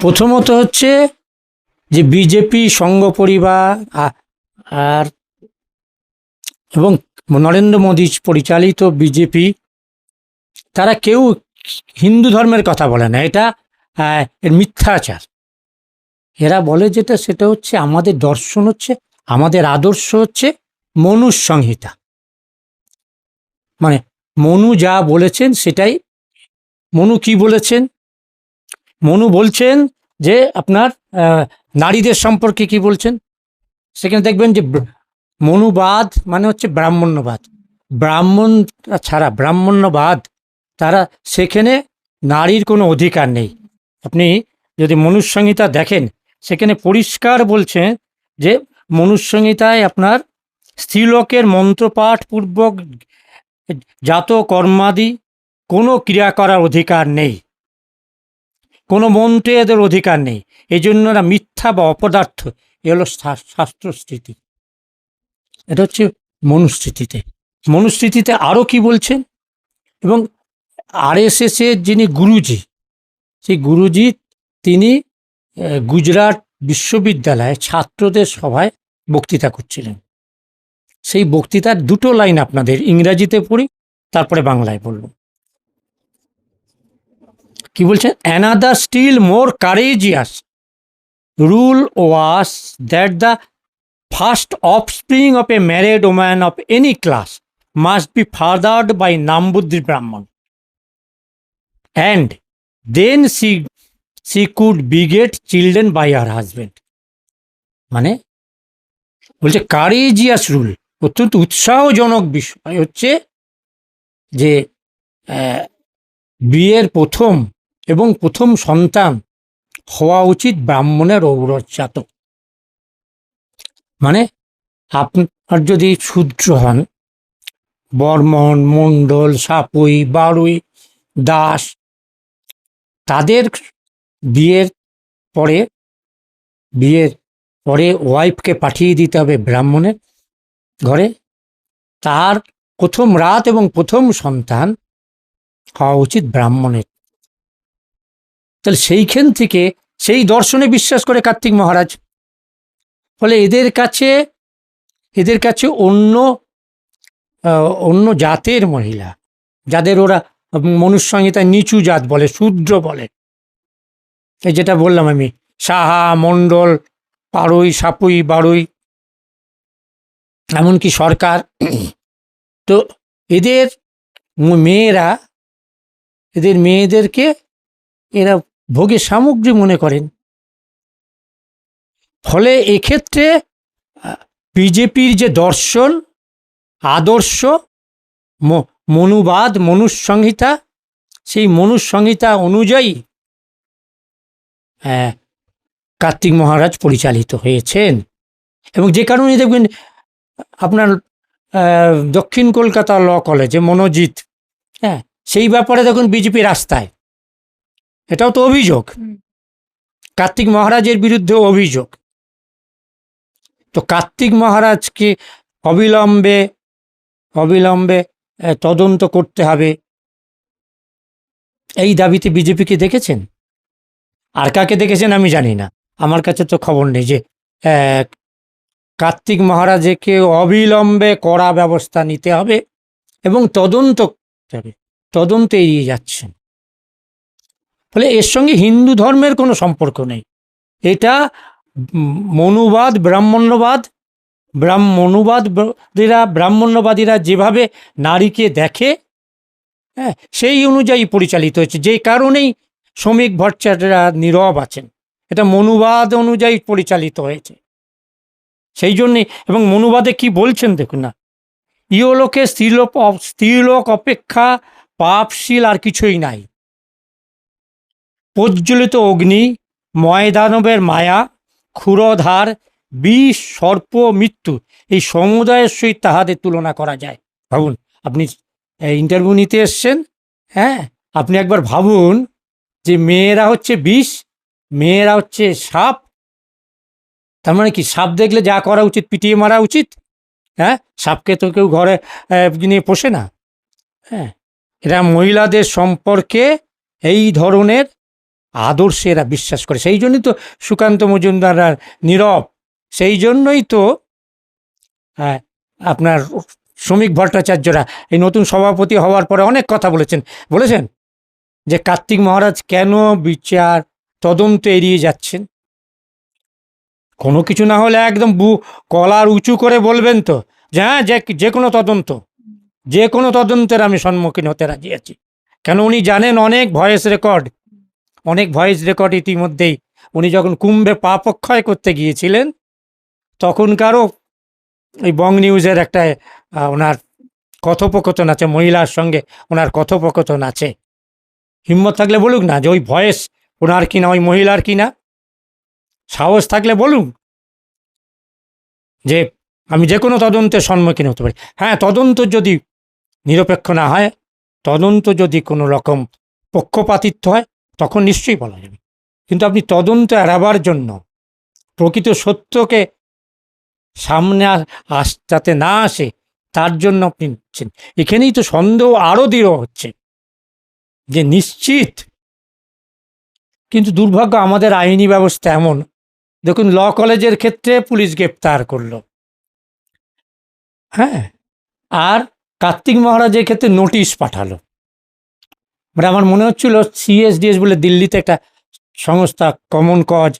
প্রথমত হচ্ছে যে বিজেপি সংঘ পরিবার আর এবং নরেন্দ্র মোদী পরিচালিত বিজেপি, তারা কেউ হিন্দু ধর্মের কথা বলে না, এটা এর মিথ্যাচার। এরা বলে যেটা, সেটা হচ্ছে আমাদের দর্শন হচ্ছে, আমাদের আদর্শ হচ্ছে মনুর সংহিতা মানে মনু যা বলেছেন সেটাই, মনু কি বলেছেন? মনু বলছেন যে আপনার নারীদের সম্পর্কে কি বলছেন? সেখানে দেখবেন যে মনুবাদ মানে হচ্ছে ব্রাহ্মণ্যবাদ। ব্রাহ্মণ ছাড়া, ব্রাহ্মণ্যবাদ তারা, সেখানে নারীর কোনো অধিকার নেই। আপনি যদি মনুসংহিতা দেখেন, সেখানে পরিষ্কার বলছেন যে মনুসংহিতায় আপনার স্ত্রীলোকের মন্ত্রপাঠ পূর্বক জাত কর্মাদি কোনো ক্রিয়া করার অধিকার নেই। কোনো মন্ত্রে এদের অধিকার নেই। এই জন্য এরা মিথ্যা বা অপদার্থ। এ হলো শাস্ত্রস্থিতি এটা হচ্ছে মনুস্মৃতিতে। মনুস্মৃতিতে আরও কি বলছেন? এবং আরএসএস এর যিনি গুরুজি, সেই গুরুজি তিনি গুজরাট বিশ্ববিদ্যালয়ে ছাত্রদের সভায় বক্তৃতা করছিলেন। সেই বক্তৃতার দুটো লাইন আপনাদের ইংরাজিতে পড়ি, তারপরে বাংলায় বলব। কি বলছেন? Another still more courageous rule was that the first offspring of a married woman of any class must be fathered by Nambudiri Brahmin and then she she could beget children by her husband মানে বলছে courageous rule অত্যন্ত উৎসাহজনক বিষয় হচ্ছে যে বিয়ের প্রথম এবং প্রথম সন্তান হওয়া উচিত ব্রাহ্মণের ঔরজাত মানে আপনার যদি শূদ্র হন, বর্মন, মণ্ডল, সাপুই, বারুই, দাস, তাদের বিয়ের পরে বিয়ের পরে ওয়াইফকে পাঠিয়ে দিতে হবে ব্রাহ্মণের ঘরে, তার প্রথম রাত এবং প্রথম সন্তান হওয়া উচিত ব্রাহ্মণের। তাহলে সেইখান থেকে সেই দর্শনে বিশ্বাস করে কার্তিক মহারাজ। ফলে এদের কাছে এদের কাছে অন্য অন্য জাতের মহিলা, যাদের ওরা মনুষ্যংহিতায় নিচু জাত বলে, শূদ্র বলে। এই যেটা বললাম আমি, সাহা, মণ্ডল পাড়ুই সাপুই বাড়ুই এমনকি সরকার। তো এদের মেয়েরা, এদের মেয়েদেরকে এরা ভোগের সামগ্রী মনে করেন। ফলে এক্ষেত্রে, বিজেপির যে দর্শন, আদর্শ মনুবাদ, মনুসংহিতা, সেই মনুসংহিতা অনুযায়ী কার্তিক মহারাজ পরিচালিত হয়েছেন। এবং যে কারণে দেখবেন, আপনার দক্ষিণ কলকাতা ল কলেজে মনোজিৎ হ্যাঁ সেই ব্যাপারে দেখুন বিজেপি রাস্তায়। এটাও তো অভিযোগ। কার্তিক মহারাজের বিরুদ্ধে অভিযোগ। তো কার্তিক মহারাজকে অবিলম্বে অবিলম্বে তদন্ত করতে হবে। এই দাবিতে বিজেপিকে দেখেছেন? আর কাকে দেখেছেন আমি জানি না। আমার কাছে তো খবর নেই যে কার্তিক মহারাজকে অবিলম্বে কড়া ব্যবস্থা নিতে হবে এবং তদন্ত করতে হবে। তদন্ত এড়িয়ে যাচ্ছেন। ফলে এর সঙ্গে হিন্দু ধর্মের কোনো সম্পর্ক নেই। এটা মনুবাদ, ব্রাহ্মণ্যবাদ ব্রাহ্ম মনুবাদীরা ব্রাহ্মণ্যবাদীরা যেভাবে নারীকে দেখে হ্যাঁ সেই অনুযায়ী পরিচালিত হয়েছে। যে কারণেই শ্রমিক ভট্টাচার্যরা নীরব আছেন। এটা মনুবাদ অনুযায়ী পরিচালিত হয়েছে। সেই জন্যে এবং মনুবাদে কি বলছেন দেখুন না, ইহলোকে স্ত্রীলোক স্ত্রীলোক অপেক্ষা পাপশীল আর কিছুই নাই। প্রজ্বলিত অগ্নি, ময়দানবের মায়া ক্ষুরধার বিষ, সর্প, মৃত্যু এই সমুদায়ের সহিত তাহাদের তুলনা করা যায়। ভাবুন, আপনি ইন্টারভিউ নিতে এসছেন হ্যাঁ? আপনি একবার ভাবুন যে মেয়েরা হচ্ছে বিষ, মেয়েরা হচ্ছে সাপ। তার মানে কি, সাপ দেখলে যা করা উচিত, পিটিয়ে মারা উচিত? হ্যাঁ? সাপকে তো কেউ ঘরে নিয়ে পোষে না। হ্যাঁ? এরা মহিলাদের সম্পর্কে এই ধরনের আদর্শে এরা বিশ্বাস করে। সেই জন্যই তো সুকান্ত মজুমদার আর নীরব। সেই জন্যই তো হ্যাঁ, আপনার শ্রমিক ভট্টাচার্যরা এই নতুন সভাপতি হওয়ার পরে অনেক কথা বলেছেন। বলেছেন যে কার্তিক মহারাজ কেন বিচার তদন্ত এড়িয়ে যাচ্ছেন? কোনো কিছু না হলে একদম বু কলার উঁচু করে বলবেন তো। যে হ্যাঁ যে যে কোনো তদন্ত যে কোনো তদন্তের আমি সম্মুখীন হতে রাজি আছি। কেন উনি জানেন অনেক ভয়েস রেকর্ড। অনেক ভয়েস রেকর্ড ইতিমধ্যেই। উনি যখন কুম্ভে পাপক্ষয় করতে গিয়েছিলেন তখনকারও এই বং নিউজের একটা ওনার কথোপকথন আছে, মহিলার সঙ্গে ওনার কথোপকথন আছে। হিম্মত থাকলে বলুক না যে ওই ভয়েস ওনার কিনা, ওই মহিলার কিনা? সাহস থাকলে বলুন যে আমি যে কোনো তদন্তের সম্মুখীন হতে পারি। হ্যাঁ তদন্ত যদি নিরপেক্ষ না হয়, তদন্ত যদি কোনো রকম পক্ষপাতিত্ব হয় তখন নিশ্চয়ই বলা যাবে। কিন্তু আপনি তদন্ত এড়াবার জন্য প্রকৃত সত্যকে সামনে আস, যাতে না আসে, তার জন্য আপনি নিচ্ছেন। এখানেই তো সন্দেহ আরও দৃঢ় হচ্ছে যে নিশ্চিত। কিন্তু দুর্ভাগ্য আমাদের আইনি ব্যবস্থা এমন। দেখুন, ল কলেজের ক্ষেত্রে পুলিশ গ্রেপ্তার করল। হ্যাঁ? আর কার্তিক মহারাজের ক্ষেত্রে নোটিশ পাঠালো। মানে আমার মনে হচ্ছিল সিএসডিএস বলে দিল্লিতে একটা সংস্থা common cause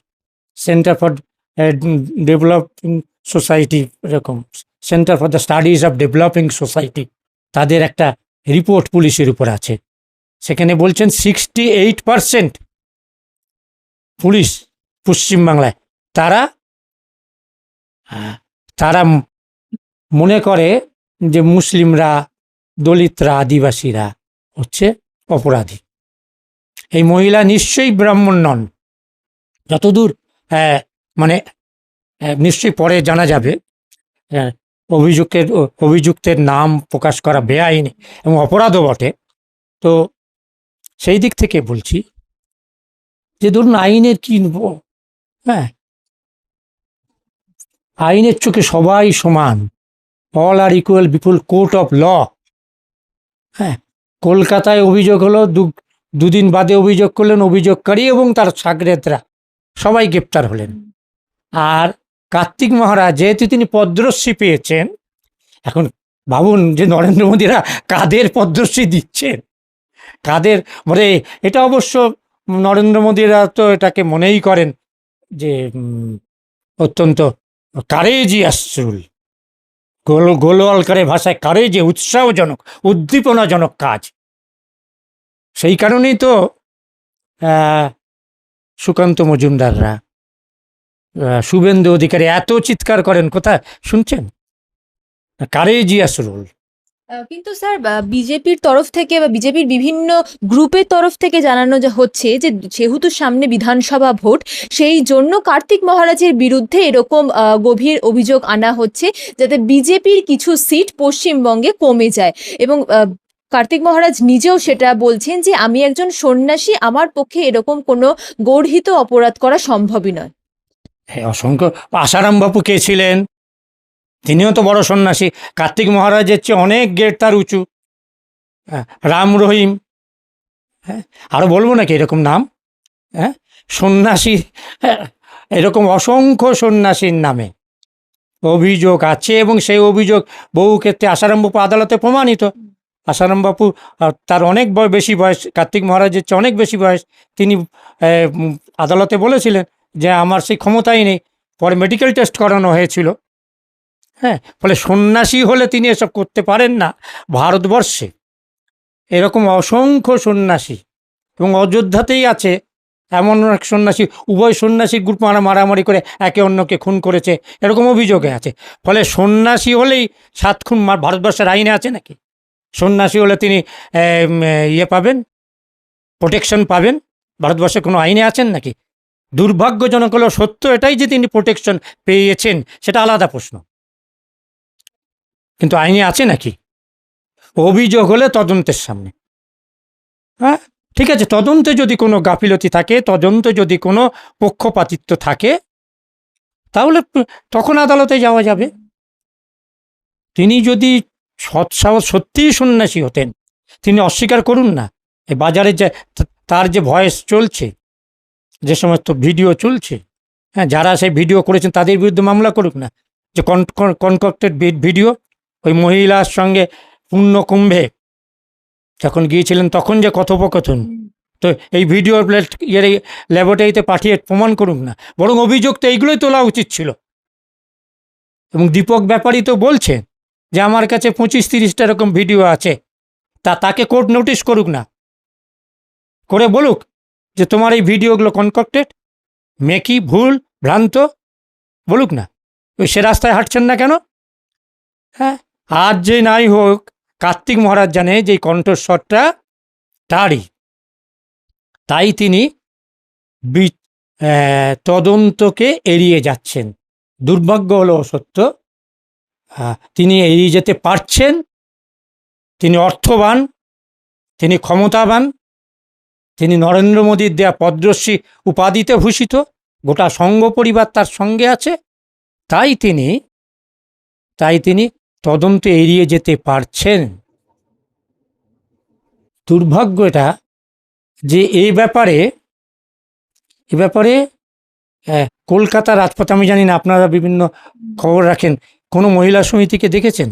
centre for developing society এরকম। Centre for the studies of developing society তাদের একটা রিপোর্ট পুলিশের উপর আছে। সেখানে বলছেন সিক্সটি এইট পারসেন্ট পুলিশ পশ্চিমবাংলায় তারা আহ, তারা মনে করে যে মুসলিমরা দলিতরা আদিবাসীরা হচ্ছে অপরাধী। এই মহিলা নিশ্চয়ই ব্রাহ্মণ নন। যতদূর আহ, মানে আহ, নিশ্চয়ই পরে জানা যাবে আহ, অভিযুক্তের অভিযুক্তের নাম প্রকাশ করা বেআইনি এবং অপরাধও বটে। তো সেই দিক থেকে বলছি যে ধরুন আইনের কি হ্যাঁ? আইনের চোখে সবাই সমান all are equal Bipul court of law হ্যাঁ? কলকাতায় অভিযোগ হলো, দু, দুদিন বাদে অভিযোগ করলেন অভিযোগকারী এবং তার সাগরেদরা সবাই গ্রেপ্তার হলেন। আর কার্তিক মহারাজ, যেহেতু তিনি পদ্মশ্রী পেয়েছেন, এখন ভাবুন যে নরেন্দ্র মোদীরা কাদের পদ্মশ্রী দিচ্ছেন? কাদের মানে এটা অবশ্য নরেন্দ্র মোদীরা তো এটাকে মনেই করেন যে অত্যন্ত কারেজিয়াস রুল গোল গোলওয়ালকারের ভাষায় কারেজে উৎসাহজনক উদ্দীপনাজনক কাজ। সেই কারণেই তো সুকান্ত মজুমদাররা শুভেন্দু অধিকারী এত চিৎকার করেন। কোথায়? শুনছেন? কারেজিয়াস জিয়াস আহ, কিন্তু স্যার বিজেপির তরফ থেকে বা বিজেপির বিভিন্ন গ্রুপের তরফ থেকে জানানো যা হচ্ছে যে যেহেতু সামনে বিধানসভা ভোট, সেই জন্য কার্তিক মহারাজের বিরুদ্ধে এরকম গভীর অভিযোগ আনা হচ্ছে যাতে বিজেপির কিছু সিট পশ্চিমবঙ্গে কমে যায়। এবং কার্তিক মহারাজ নিজেও সেটা বলছেন যে, আমি একজন সন্ন্যাসী, আমার পক্ষে এরকম কোনো গর্হিত অপরাধ করা সম্ভবই নয়। হ্যাঁ অসংখ্য। আসারাম বাপু কে ছিলেন? তিনিও তো বড় সন্ন্যাসী। কার্তিক মহারাজের চেয়ে অনেক গেট তার উঁচু। হ্যাঁ, রাম রহিম। হ্যাঁ আরও বলব নাকি এরকম নাম? হ্যাঁ সন্ন্যাসী হ্যাঁ, এরকম অসংখ্য সন্ন্যাসীর নামে। অভিযোগ আছে এবং সেই অভিযোগ বহু ক্ষেত্রে আসারাম বাপু আদালতে প্রমাণিত। আসারাম বাপু তার অনেক বেশি বয়স কার্তিক মহারাজের চেয়ে অনেক বেশি বয়স। তিনি আদালতে বলেছিলেন যে আমার সেই ক্ষমতাই নেই। পরে মেডিকেল টেস্ট করানো হয়েছিল। হ্যাঁ ফলে সন্ন্যাসী হলে তিনি এসব করতে পারেন না ভারতবর্ষে। এরকম অসংখ্য সন্ন্যাসী এবং অযোধ্যাতেই আছে এমন এক সন্ন্যাসী, উভয় সন্ন্যাসী গ্রুপ মারা, মারামারি করে একে অন্যকে খুন করেছে, এরকম অভিযোগে আছে। ফলে সন্ন্যাসী হলেই সাত খুন ভারতবর্ষের আইনে আছে নাকি? সন্ন্যাসী হলে তিনি ইয়ে পাবেন প্রোটেকশন পাবেন, ভারতবর্ষে কোনো আইনে আছেন নাকি? দুর্ভাগ্যজনক হলো সত্য এটাই যে তিনি প্রোটেকশন পেয়েছেন, সেটা আলাদা প্রশ্ন। কিন্তু আইনে আছে নাকি? অভিযোগ হলে তদন্তের সামনে। হ্যাঁ ঠিক আছে, তদন্তে যদি কোনো গাফিলতি থাকে, তদন্তে যদি কোনো পক্ষপাতিত্ব থাকে, তাহলে তখন আদালতে যাওয়া যাবে। তিনি যদি সৎসাহস সত্যিই সন্ন্যাসী হতেন, তিনি অস্বীকার করুন না এই বাজারে যে তার যে ভয়েস চলছে, যে সমস্ত ভিডিও চলছে হ্যাঁ যারা সেই ভিডিও করেছেন তাদের বিরুদ্ধে মামলা করুক না, যে কনকক্টেড ভিডিও ওই মহিলার সঙ্গে কুম্ভে যখন গিয়েছিলেন তখন যে কথোপকথন। তো এই ভিডিও ইয়ে ল্যাবরেটরিতে পাঠিয়ে প্রমাণ করুক না, বরং অভিযোগ তো এইগুলোই তোলা উচিত ছিল। এবং দীপক ব্যাপারী তো বলছে যে আমার কাছে পঁচিশ তিরিশটা এরকম ভিডিও আছে, তা তাকে কোর্ট নোটিশ করুক না। করে বলুক যে তোমার এই ভিডিওগুলো কনকক্টেড মেকি, ভুল, ভ্রান্ত, বলুক না। ওই সে রাস্তায় হাঁটছেন না কেন? হ্যাঁ? আর যে নাই হোক, কার্তিক মহারাজ জানে যে কণ্ঠস্বরটা তারই। তাই তিনি তদন্তকে এড়িয়ে যাচ্ছেন। দুর্ভাগ্য হলো সত্য। তিনি এড়িয়ে যেতে পারছেন। তিনি অর্থবান, তিনি ক্ষমতাবান, তিনি নরেন্দ্র মোদীর দেয়া পদ্মশ্রী উপাধিতে ভূষিত, গোটা সংঘ পরিবার তার সঙ্গে আছে। তাই তিনি তাই তিনি তদন্ত এড়িয়ে যেতে পারছেন? দুর্ভাগ্য এটা যে এই ব্যাপারে এ ব্যাপারে কলকাতা রাজপথ, আমি জানি না আপনারা বিভিন্ন খবর রাখেন, কোনো মহিলা সমিতিকে দেখেছেন?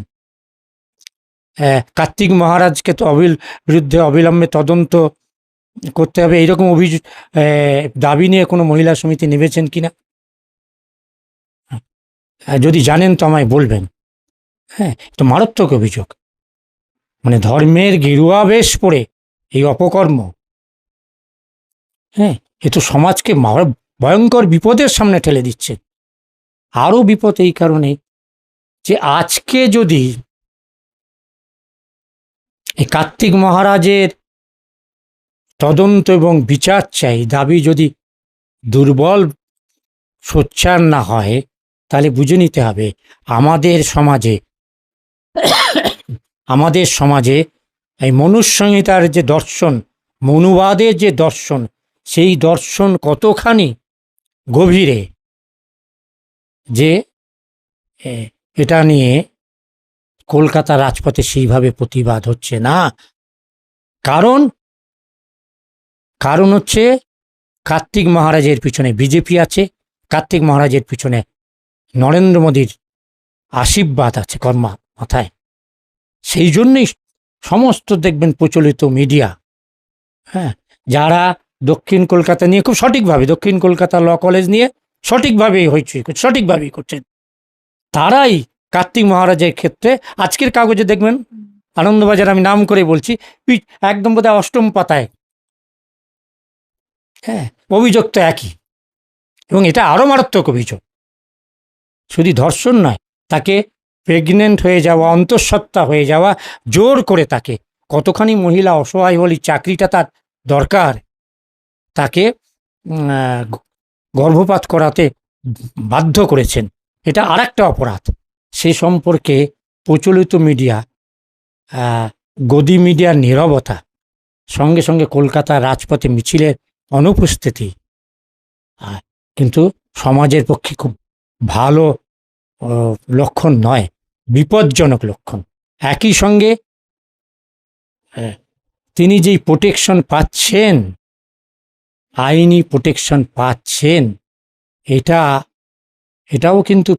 কার্তিক মহারাজকে তো অবিল, বিরুদ্ধে অবিলম্বে তদন্ত করতে হবে, এইরকম অভিযোগ দাবি নিয়ে কোনো মহিলা সমিতি নেমেছেন কিনা? যদি জানেন তো আমায় বলবেন। হ্যাঁ তো মারাত্মক অভিযোগ। মানে ধর্মের গেরুয়া বেশ পড়ে এই অপকর্ম। হ্যাঁ এ তো সমাজকে ভয়ঙ্কর বিপদের সামনে ঠেলে দিচ্ছে। আরও বিপদ এই কারণে যে আজকে যদি এই কার্তিক মহারাজের তদন্ত এবং বিচার চাই, দাবি যদি দুর্বল, সোচ্চার না হয়, তাহলে বুঝে নিতে হবে, আমাদের সমাজে আমাদের সমাজে এই মনুসংহিতার যে দর্শন, মনুবাদের যে দর্শন, সেই দর্শন কতখানি গভীরে যে এটা নিয়ে কলকাতা রাজপথে সেইভাবে প্রতিবাদ হচ্ছে না। কারণ কারণ হচ্ছে কার্তিক মহারাজের পিছনে বিজেপি আছে, কার্তিক মহারাজের পিছনে নরেন্দ্র মোদীর আশীর্বাদ আছে কর্মা, মাথায়। সেই জন্যই সমস্ত দেখবেন প্রচলিত মিডিয়া। হ্যাঁ যারা দক্ষিণ কলকাতা নিয়ে খুব সঠিকভাবে, দক্ষিণ কলকাতা ল কলেজ নিয়ে সঠিকভাবেই হয়েছে সঠিকভাবেই করছেন। তারাই কার্তিক মহারাজের ক্ষেত্রে, আজকের কাগজে দেখবেন, আনন্দবাজার আমি নাম করে বলছি একদম বোধহয় অষ্টম পাতায়। হ্যাঁ অভিযোগ তো একই। এবং এটা আরও মারাত্মক অভিযোগ। শুধু ধর্ষণ নয়, তাকে প্রেগনেন্ট হয়ে যাওয়া, অন্তঃসত্ত্বা হয়ে যাওয়া, জোর করে তাকে। কতখানি মহিলা অসহায় হলে চাকরিটা তার দরকার? তাকে গর্ভপাত করাতে বাধ্য করেছেন। এটা আর একটা অপরাধ। সে সম্পর্কে প্রচলিত মিডিয়া গদি মিডিয়ার নীরবতা, সঙ্গে সঙ্গে কলকাতা রাজপথে মিছিলের অনুপস্থিতি। কিন্তু সমাজের পক্ষে খুব ভালো লক্ষণ নয়। বিপজ্জনক লক্ষণ। একই সঙ্গে আহ, তিনি যেই প্রোটেকশন পাচ্ছেন আইনি প্রোটেকশন পাচ্ছেন এটা এটাও কিন্তু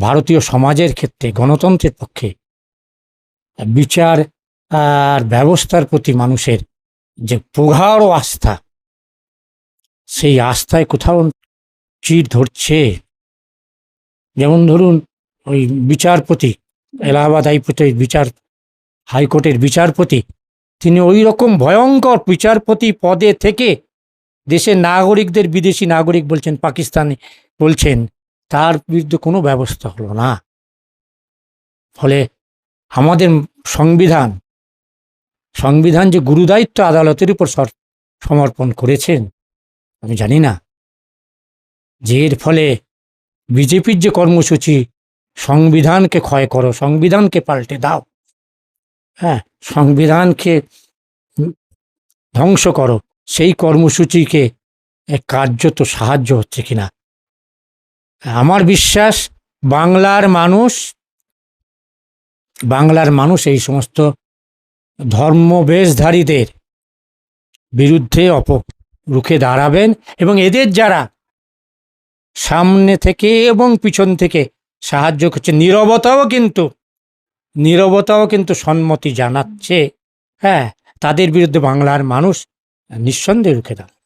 ভারতীয় সমাজের ক্ষেত্রে গণতন্ত্রের পক্ষে বিচার আর ব্যবস্থার প্রতি মানুষের যে প্রগাঢ় আস্থা সেই আস্থায় কোথাও চির ধরছে। যেমন ধরুন ওই বিচারপতি, এলাহাবাদ হাইকোর্টের বিচার, হাইকোর্টের বিচারপতি, তিনি ওই রকম ভয়ঙ্কর বিচারপতি পদে থেকে দেশের নাগরিকদের, বিদেশি নাগরিক বলছেন, পাকিস্তানি বলছেন, তার বিরুদ্ধে কোনো ব্যবস্থা হলো না। ফলে আমাদের সংবিধান সংবিধান যে গুরুদায়িত্ব আদালতের উপর সমর্পণ করেছেন, আমি জানি না। যে এর ফলে বিজেপির যে কর্মসূচি সংবিধানকে ক্ষয় করো, সংবিধানকে পাল্টে দাও। হ্যাঁ সংবিধানকে ধ্বংস করো। সেই কর্মসূচিকে কার্যত সাহায্য হচ্ছে কিনা? আমার বিশ্বাস, বাংলার মানুষ বাংলার মানুষ এই সমস্ত ধর্মবেশধারীদের বিরুদ্ধে অপ, রুখে দাঁড়াবেন এবং এদের যারা সামনে থেকে এবং পিছন থেকে সাহায্য করছে। নিরবতাও কিন্তু নিরবতাও কিন্তু সম্মতি জানাচ্ছে। হ্যাঁ তাদের বিরুদ্ধে বাংলার মানুষ নিঃসন্দেহে রুখে দাঁড়াবে